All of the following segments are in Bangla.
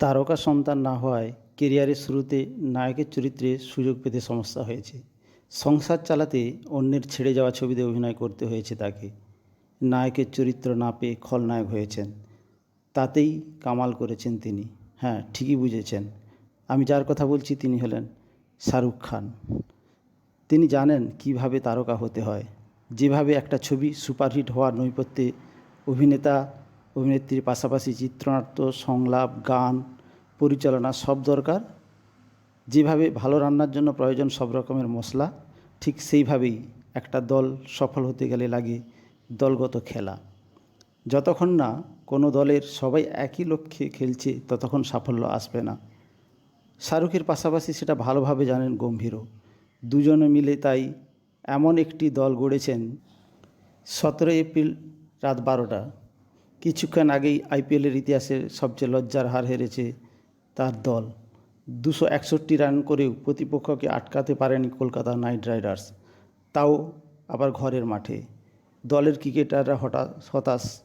তারকা সন্তান না হওয়ায় কেরিয়ারের শুরুতে নায়কের চরিত্রে সুযোগ পেতে সমস্যা হয়েছে। সংসার চালাতে অন্যের ছেড়ে যাওয়া ছবিতে অভিনয় করতে হয়েছে তাকে। নায়কের চরিত্র না পেয়ে খলনায়ক হয়েছেন। তাতেই কামাল করেছেন তিনি। হ্যাঁ ঠিকই বুঝেছেন। আমি যার কথা বলছি তিনি হলেন শাহরুখ খান। তিনি জানেন কীভাবে তারকা হতে হয়। যেভাবে একটা ছবি সুপারহিট হওয়ার নৈপথ্যে অভিনেতা অভিনেত্রীর পাশাপাশি চিত্রনাট্য, সংলাপ, গান, পরিচালনা সব দরকার। যেভাবে ভালো রান্নার জন্য প্রয়োজন সব রকমের মশলা, ঠিক সেইভাবেই একটা দল সফল হতে গেলে লাগে দলগত খেলা। যতক্ষণ না কোনো দলের সবাই একই লক্ষ্যে খেলছে, ততক্ষণ সাফল্য আসবে না। শাহরুখের পাশাপাশি সেটা ভালোভাবে জানেন গম্ভীরও। দুজনে মিলে তাই এমন একটি দল গড়েছেন সতেরো এপ্রিল রাত বারোটা। কিছুক্ষণ আগেই আইপিএলের ইতিহাসের সবচেয়ে লজ্জার হার হেরেছে তার দল। দুশো একষট্টি রান করেও প্রতিপক্ষকে আটকাতে পারেনি কলকাতা নাইট রাইডার্স। তাও আবার ঘরের মাঠে। দলের ক্রিকেটাররা হঠাৎ হতাশ।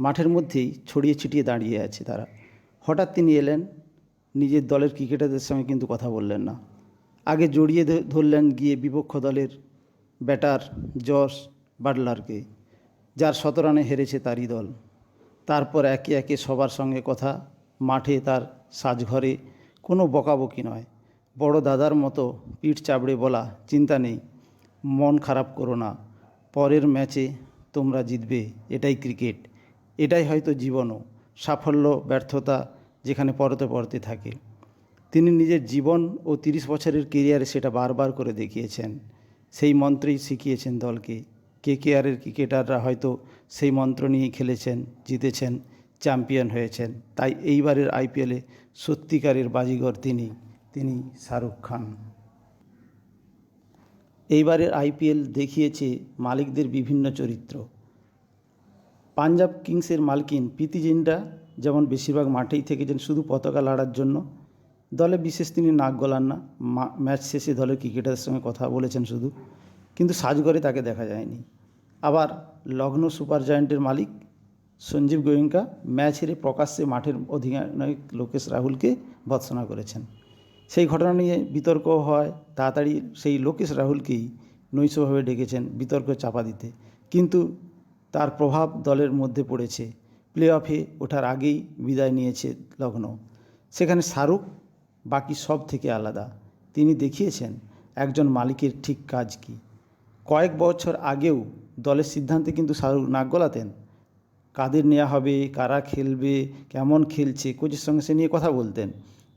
মাঠের মধ্যেই ছড়িয়ে ছিটিয়ে দাঁড়িয়ে আছে তারা। হঠাৎ তিনি এলেন। নিজের দলের ক্রিকেটারদের সঙ্গে কিন্তু কথা বললেন না। আগে জড়িয়ে ধরলেন গিয়ে বিপক্ষ দলের ব্যাটার জস বাটলারকে, যার শত রানে হেরেছে তারই দল। তারপর একে একে সবার সঙ্গে কথা, মাঠে তার সাজঘরে কোনো বকাবকি নয়। বড় দাদার মতো পিঠ চাবড়ে বলা চিন্তা নেই। মন খারাপ করো না। পরের ম্যাচে তোমরা জিতবে। এটাই ক্রিকেট। এটাই হয়তো জীবনও। সাফল্য, ব্যর্থতা যেখানে পরতে পরতে থাকে। তিনি নিজের জীবন ও তিরিশ বছরের কেরিয়ারে সেটা বারবার করে দেখিয়েছেন। সেই মন্ত্রেই শিখিয়েছেন দলকে। কে কে আরের ক্রিকেটাররা হয়তো সেই মন্ত্র নিয়েই খেলেছেন, জিতেছেন, চ্যাম্পিয়ন হয়েছেন। তাই এইবারের আইপিএলে সত্যিকারের বাজিগর তিনি তিনি শাহরুখ খান। এইবারের আইপিএল দেখিয়েছে মালিকদের বিভিন্ন চরিত্র। পাঞ্জাব কিংসের মালকিন প্রীতি জিন্ডা যেমন বেশিরভাগ মাঠেই থেকেছেন শুধু পতাকা লড়ার জন্য, দলে বিশেষ তিনি নাক গলান না ম্যাচ শেষে দলের ক্রিকেটারের সঙ্গে কথা বলেছেন শুধু। কিন্তু সাজঘরে তাকে দেখা যায়নি। আবার লগ্ন সুপার জায়ান্টের মালিক সঞ্জীব গোয়েঙ্কা ম্যাচ হেরে প্রকাশ্যে মাঠের অধিনায়ক লোকেশ রাহুলকে ভৎসনা করেছেন। সেই ঘটনা নিয়ে বিতর্ক হয়, তাড়াতাড়ি সেই লোকেশ রাহুলকেই নৈশভাবে ডেকেছেন বিতর্ক চাপা দিতে। কিন্তু তার প্রভাব দলের মধ্যে পড়েছে। প্লে অফে ওঠার আগেই বিদায় নিয়েছে লগ্ন। সেখানে শাহরুখ বাকি সব থেকে আলাদা। তিনি দেখিয়েছেন একজন মালিকের ঠিক কাজ কী। কয়েক বছর আগেও দলের সিদ্ধান্তে কিন্তু শাহরুখ নাক গলাতেন। কাদের নেওয়া হবে, কারা খেলবে, কেমন খেলছে, কোচের সঙ্গে সে নিয়ে কথা বলতেন।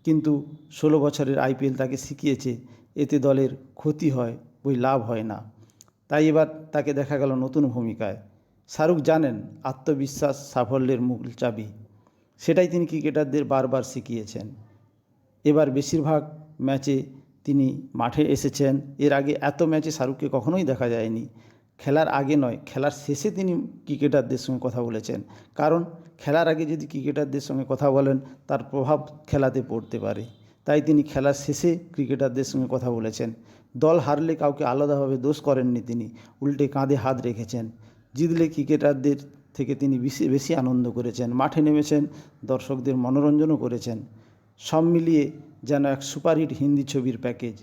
কিন্তু ষোলো বছরের আইপিএল তাকে শিখিয়েছে, এতে দলের ক্ষতি হয় বই লাভ হয় না। তাই এবার তাকে দেখা গেল নতুন ভূমিকায়। শাহরুখ জানেন আত্মবিশ্বাস সাফল্যের মূল চাবি। সেটাই তিনি ক্রিকেটারদের বারবার শিখিয়েছেন। এবার বেশিরভাগ ম্যাচে তিনি মাঠে এসেছেন। এর আগে এত ম্যাচে শাহরুখকে কখনোই দেখা যায়নি। খেলার আগে নয়, খেলার শেষে তিনি ক্রিকেটারদের সঙ্গে কথা বলেছেন। কারণ খেলার আগে যদি ক্রিকেটারদের সঙ্গে কথা বলেন, তার প্রভাব খেলাতে পড়তে পারে। তাই তিনি খেলার শেষে ক্রিকেটারদের সঙ্গে কথা বলেছেন। দল হারলে কাউকে আলাদাভাবে দোষ করেননি তিনি, উল্টে কাঁধে হাত রেখেছেন। জিতলে ক্রিকেটারদের থেকে তিনি বেশি বেশি আনন্দ করেছেন। মাঠে নেমেছেন, দর্শকদের মনোরঞ্জনও করেছেন। সব মিলিয়ে যেন এক সুপারহিট হিন্দি ছবির প্যাকেজ।